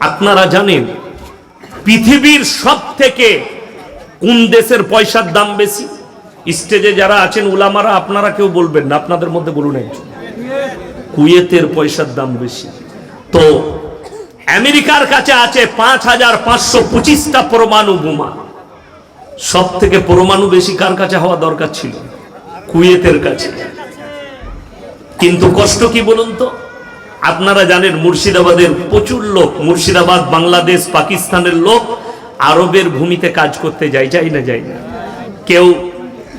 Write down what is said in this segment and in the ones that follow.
আপনারা জানেন, পৃথিবীর সব থেকে কোন দেশের পয়সার দাম বেশি? স্টেজে যারা আছেন, উলামারা, আপনারা কেউ বলবেন না, আপনাদের মধ্যে বলুন একজন। কুয়েতের পয়সার দাম বেশি। তো, আমেরিকার কাছে আছে পাঁচ হাজার পাঁচশো পঁচিশটা পরমাণু বোমা। সব থেকে পরমাণু বেশি কার কাছে হওয়া দরকার ছিল? কুয়েতের কাছে। কিন্তু কষ্ট কি বলুন তো? আপনারা জানেন মুর্শিদাবাদের প্রচুর লোক, মুর্শিদাবাদ, বাংলাদেশ, পাকিস্তানের লোক আরবের ভূমিতে কাজ করতে যায় যাই না যাই না। কেউ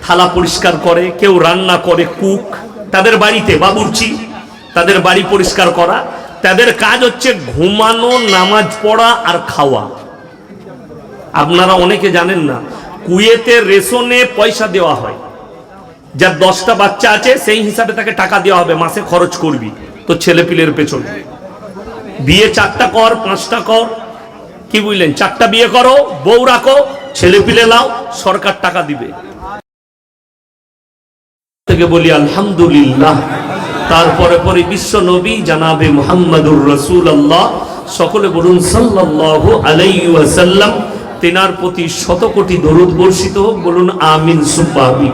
থালা পরিষ্কার করে, কেউ রান্না করে, কুক। তাদের বাড়িতে বাবুর্চি, তাদের বাড়ি পরিষ্কার করা, তাদের কাজ হচ্ছে ঘুমানো, নামাজ পড়া আর খাওয়া। আপনারা অনেকে জানেন না, কুয়েতে রেশনে পয়সা দেওয়া হয়। যার দশটা বাচ্চা আছে, সেই হিসাবে তাকে টাকা দেওয়া হবে, মাসে খরচ করবি। তো ছেলে পিলের পেছনে। বিয়ে চারটা কর, পাঁচটা কর। কি বুঝলেন? চারটা বিয়ে করো, বউ রাখো, ছেলে পিলে লাও সরকার টাকা দিবে। থেকে বলি, আলহামদুলিল্লাহ। তারপরে পরে বিশ্ব নবী জানাবে মোহাম্মদুর রসুল আল্লাহ সকলে বলুন, সাল্লাল্লাহু আলাইহি ওয়াসাল্লাম। তেনার প্রতি শত কোটি দরুদ বর্ষিত হোক, বলুন, আমিন আমিন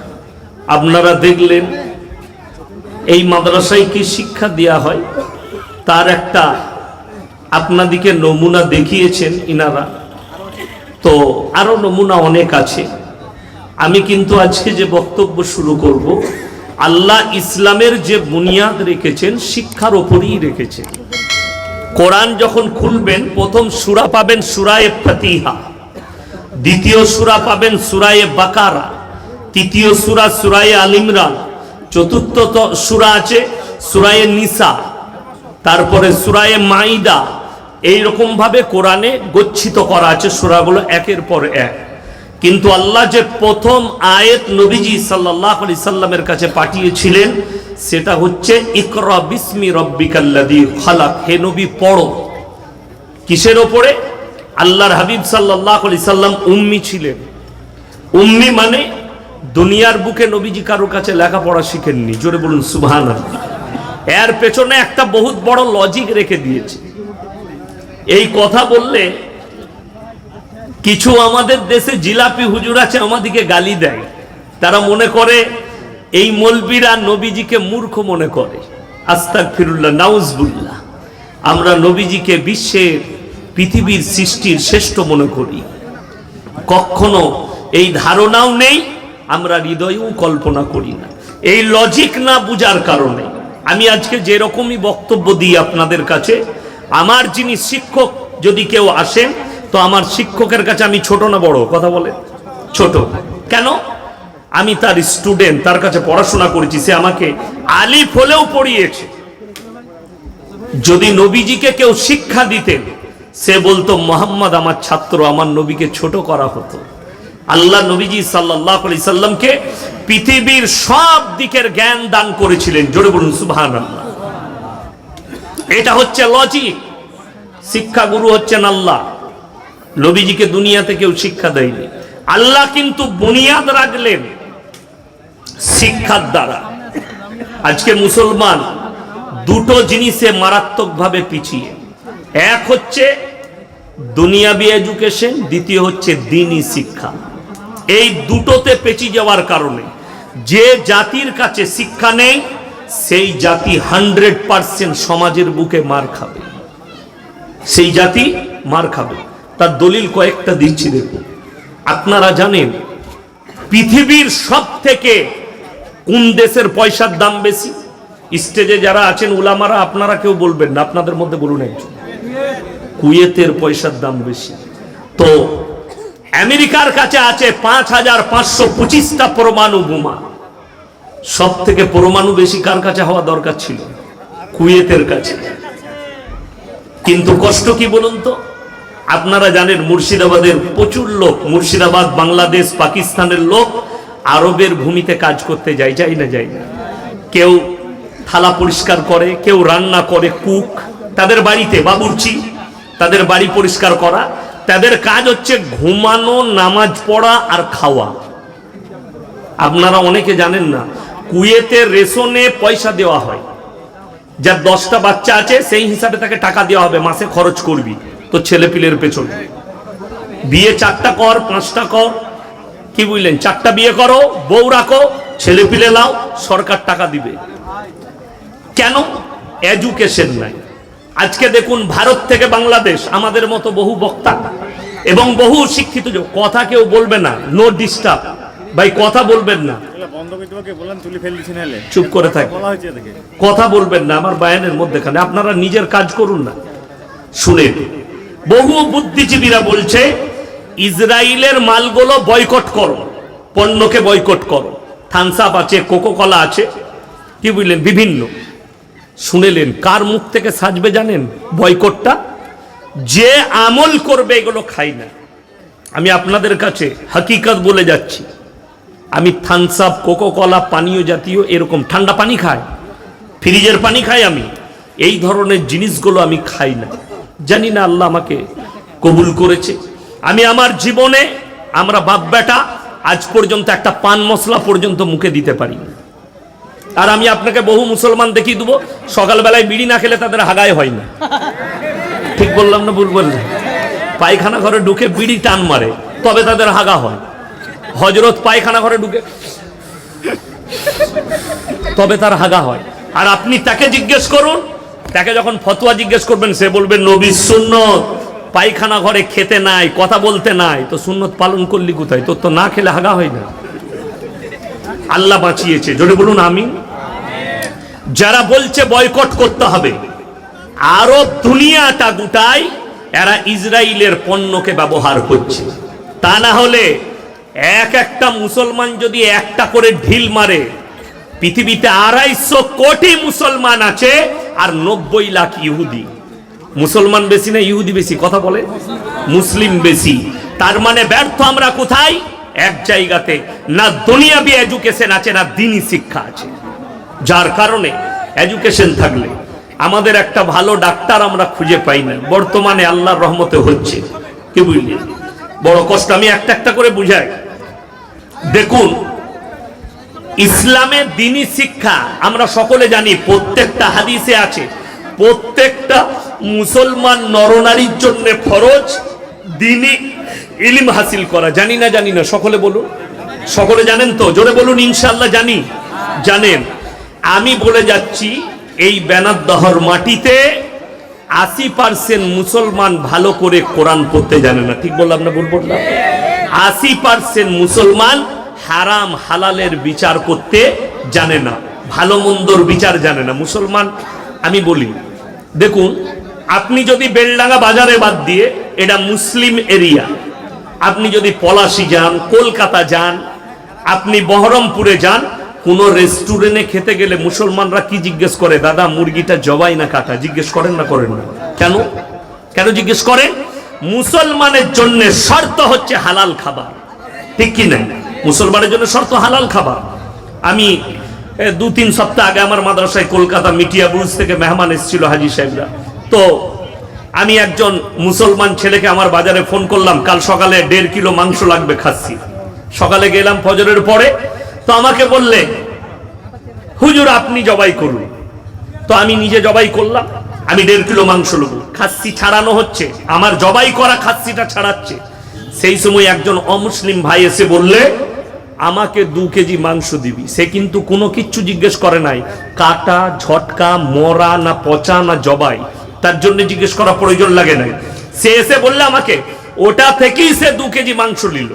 আপনারা দেখলেন, এই মাদ্রাসায় কি শিক্ষা দেয়া হয়? তার একটা আপনাদিকে নমুনা দেখিয়েছেন ইনারা। তো আরও নমুনা অনেক আছে। আমি কিন্তু আজকে যে বক্তব্য শুরু করব, আল্লাহ ইসলামের যে বুনিয়াদ রেখেছেন, শিক্ষার ওপরই রেখেছেন। কোরআন যখন খুলবেন, প্রথম সুরা পাবেন সুরায়ে ফাতিহা, দ্বিতীয় সুরা পাবেন সুরায়ে বাকারা। তৃতীয় সুরা, সুরায়ে আল ইমরান। চতুর্থ সুরা আছে সুরায়ে নিসা। তারপরে সুরায়ে মাইদা। এইরকম ভাবে কোরআনে গচ্ছিত করা আছে সুরাগুলো একের পর এক। কিন্তু আল্লাহ যে প্রথম আয়েত নবীজি সাল্লাহ আলি সাল্লামের কাছে পাঠিয়েছিলেন, সেটা হচ্ছে, ইকরা বিসমি রব্বিকাল্লাদি খালাক। হে নবী, পড়ো। কিসের ওপরে? আল্লাহর হাবিব সাল্লাহ আলি সাল্লাম উম্মি ছিলেন। উম্মি মানে দুনিয়ার বুকে নবীজি কারোর কাছে লেখাপড়া শিখেননি। জোরে বলুন সুবহান এর পেছনে একটা বহুত বড় লজিক রেখে দিয়েছে। এই কথা বললে কিছু আমাদের দেশে জিলাপি হুজুর আছে আমাদিকে গালি দেয়। তারা মনে করে এই মলবিরা নবীজিকে মূর্খ মনে করে। আস্তাক ফিরুল্লাহ নাউজবুল্লাহ। আমরা নবীজিকে বিশ্বের পৃথিবীর সৃষ্টির শ্রেষ্ঠ মনে করি। কখনো এই ধারণাও নেই আমরা হৃদয়েও কল্পনা করি না। এই লজিক না বুঝার কারণে আমি আজকে যেরকমই বক্তব্য দিই আপনাদের কাছে, আমার যিনি শিক্ষক যদি কেউ আসেন, তো আমার শিক্ষকের কাছে আমি ছোট না বড়? কথা বলে ছোট। কেন? আমি তার স্টুডেন্ট তার কাছে পড়াশোনা করেছি, সে আমাকে আলিফ হলেও পড়িয়েছে। যদি নবীজিকে কেউ শিক্ষা দিতেন, সে বলতো, মোহাম্মদ, আমার ছাত্র, আমার নবীকে ছোট করা হতো। আল্লাহ নবীজি সাল্লাহ সাল্লামকে পৃথিবীর সব দিকের জ্ঞান দান করেছিলেন। জোরে বলুন আল্লাহ এটা হচ্ছে লজিক শিক্ষাগুরু হচ্ছেন আল্লাহ। নবীজিকে দুনিয়াতে কেউ শিক্ষা দেয়নি। আল্লাহ কিন্তু বুনিয়াদ রাখলেন শিক্ষার দ্বারা। আজকে মুসলমান দুটো জিনিসে মারাত্মকভাবে পিছিয়ে। এক হচ্ছে দুনিয়াবি এডুকেশন, দ্বিতীয় হচ্ছে দিনই শিক্ষা। এই দুটোতে পেঁচিয়ে যাওয়ার কারণে। যে জাতির কাছে শিক্ষা নেই, সেই জাতি হান্ড্রেড পার্সেন্ট সমাজের বুকে মার খাবে। সেই জাতি মার খাবে। তার দলিল কয়েকটা দিচ্ছি দেখুন। আপনারা জানেন, পৃথিবীর সব থেকে কোন দেশের পয়সার দাম বেশি? স্টেজে যারা আছেন উলামারা আপনারা কেউ বলবেন না, আপনাদের মধ্যে বলুন একজন। কুয়েতের পয়সার দাম বেশি। তো আমেরিকার কাছে আছে পাঁচ হাজার পাঁচশো পঁচিশটা পরমাণু বোমা। সব থেকে পরমাণু বেশি কার কাছে হওয়া দরকার ছিল? কুয়েতের কাছে। কিন্তু কষ্ট কি বলুন তো? আপনারা জানেন মুর্শিদাবাদের প্রচুর লোক, মুর্শিদাবাদ, বাংলাদেশ, পাকিস্তানের লোক আরবের ভূমিতে কাজ করতে যায় যাই না যাই না। কেউ থালা পরিষ্কার করে, কেউ রান্না করে, কুক। তাদের বাড়িতে বাবুর্চি, তাদের বাড়ি পরিষ্কার করা তাদের কাজ হচ্ছে ঘুমানো, নামাজ পড়া আর খাওয়া। আপনারা অনেকে জানেন না, কুয়েতে রেশনে পয়সা দেওয়া হয়। যার দশটা বাচ্চা আছে, সেই হিসাবে তাকে টাকা দেওয়া হবে, মাসে খরচ করবি তো ছেলে পিলের পেছনে। বিয়ে চারটা কর, পাঁচটা কর, কি বুঝলেন? চারটা বিয়ে করো, বউ রাখো ছেলে পিলে লাও সরকার টাকা দিবে। কেন? এডুকেশন নাই। আজকে দেখুন ভারত থেকে বাংলাদেশ আমাদের মতো বহু বক্তা এবং বহু শিক্ষিত কথা কেউ বলবে না নো ডিস্টার্ব ভাই কথা বলবেন না। চুপ করে থাক। কথা বলবেন না আমার বায়ানের মধ্যেখানে। আপনারা নিজের কাজ করুন না। শুনেন বহু বুদ্ধিজীবীরা বলছে ইসরায়েলের মালগুলো বয়কট করো পণ্যকে বয়কট করো। থামস আপ আছে কোকো কলা আছে কি বুঝলেন? বিভিন্ন। শুনেলেন, কার মুখ থেকে সাজবে জানেন? বয়কটটা? যে আমল করবে এগুলো খাই না। আমি আপনাদের কাছে হাকিকত বলে যাচ্ছি। আমি থামস আপ কোকো কলা পানীয় জাতীয় এরকম ঠান্ডা পানি খাই। ফ্রিজের পানি খাই আমি। এই ধরনের জিনিসগুলো আমি খাই না। জানি না আল্লাহ আমাকে কবুল করেছে। আমি আমার জীবনে আমরা বাপ বেটা আজ পর্যন্ত একটা পান মশলা পর্যন্ত মুখে দিতে পারি। আর আমি আপনাকে বহু মুসলমান দেখিয়ে দেবো, সকালবেলায় বিড়ি না খেলে তাদের হাগায় হয় না। ঠিক বললাম না, ভুল বললাম পায়খানা ঘরে ঢুকে বিড়ি টান মারে, তবে তাদের হাগা হয়। হজরত পায়খানা ঘরে ঢুকে, তবে তার হাগা হয়। আর আপনি তাকে জিজ্ঞেস করুন, তাকে যখন ফতোয়া জিজ্ঞেস করবেন, সে বলবে, নবী সুন্নত, পায়খানা ঘরে খেতে নাই, কথা বলতে নাই, তো সুন্নত পালন করলি কোথায়? তোর তো না খেলে হাগা হয় না। আল্লাহ বাঁচিয়েছে। জোরে বলুন আমি যারা বলছে বয়কট করতে হবে, আরব দুনিয়াটা গোটাই এরা ইসরায়েলের পণ্যকে ব্যবহার করছে। তা না হলে এক একটা মুসলমান যদি একটা করে ঢিল মারে, পৃথিবীতে আড়াইশো কোটি মুসলমান আছে আর নব্বই লাখ ইহুদি। মুসলমান বেশি না, ইহুদি বেশি? কথা বলে। মুসলিম বেশি। তার মানে ব্যর্থ আমরা কোথায়? এক জায়গাতে না দুনিয়াবি এডুকেশন আছে, না দিনই শিক্ষা আছে। যার কারণে এডুকেশন থাকলে আমাদের একটা ভালো ডাক্তার আমরা খুঁজে পাই না। বর্তমানে আল্লাহর রহমতে হচ্ছে। কি বুঝলি? বড় কষ্ট, আমি একটা একটা করে বুঝাই। দেখুন ইসলামের দিনী শিক্ষা, আমরা সকলে জানি প্রত্যেকটা হাদিসে আছে। প্রত্যেকটা মুসলমান নরনারীর জন্য ফরজ দিনী ইলিম হাসিল করা, জানি না জানি না, সকলে বলুন। সকলে জানেন তো? জোরে বলুন ইনশাল্লাহ জানি। জানেন। আমি বলে যাচ্ছি, এই বেনাদ্দহর মাটিতে আশি পার্সেন্ট মুসলমান ভালো করে কোরআন পড়তে জানে না। ঠিক বললাম না, ভুল বললাম? আশি পার্সেন্ট মুসলমান হারাম, হালালের বিচার করতে জানে না। ভালো, মন্দর বিচার জানে না। মুসলমান, আমি বলি, দেখুন, আপনি যদি বেলডাঙ্গা বাজারে বাদ দিয়ে, এটা মুসলিম এরিয়া আপনি যদি পলাশি যান, কলকাতা যান, আপনি বহরমপুরে যান, কোন রেস্টুরেন্টে খেতে গেলে মুসলমানরা কি জিজ্ঞেস করে? দাদা, মুরগিটা জবাই না কাটা। জিজ্ঞেস করেন না করেন না? কেন? কেন জিজ্ঞেস করেন মুসলমানের জন্য শর্ত হচ্ছে হালাল খাবার। ঠিক কি না? মুসলমানের জন্য শর্ত হালাল খাবার। আমি দু তিন সপ্তাহ আগে আমার মাদ্রাসায় কলকাতা মিটিয়া ব্রুজ থেকে মেহমান এসেছিল হাজি সাহেবরা। তো আমি একজন মুসলমান ছেলেকে আমার বাজারে ফোন করলাম, কাল সকালে দেড় কিলো মাংস লাগবে খাচ্ছি। সকালে গেলাম ফজরের পরে, তো আমাকে বললে, হুজুর, আপনি জবাই করুন। তো আমি নিজে জবাই করলাম, আমি দেড় কিলো মাংস নেব। খাসি ছাড়ানো হচ্ছে, আমার জবাই করা খাসিটা ছাড়াচ্ছে। সেই সময় একজন অমুসলিম ভাই এসে বললে, আমাকে দু কেজি মাংস দিবি। সে কিন্তু কোনো কিচ্ছু জিজ্ঞেস করে নাই, কাটা, ঝটকা, মরা, না পচা, না জবাই। তার জন্য জিজ্ঞেস করা প্রয়োজন লাগে না। সে এসে বললে আমাকে, ওটা থেকেই সে দু কেজি মাংস নিল।